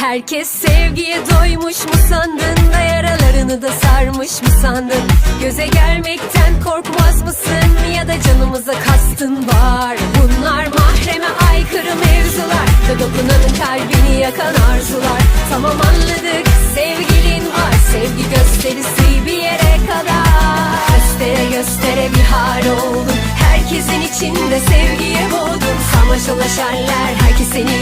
Herkes sevgiye doymuş mu sandın da yaralarını da sarmış mı sandın? Göze gelmekten korkmaz mısın ya da canımıza kastın var? Bunlar mahreme aykırı mevzular da dokunanın kalbini yakan arzular. Tamam anladık sevgilin var sevgi gösterisi bir yere kadar. Göstere göstere bir hal oldun. Herkesin içinde sevgiye boğdun. Samaşalaşarlar herkes seni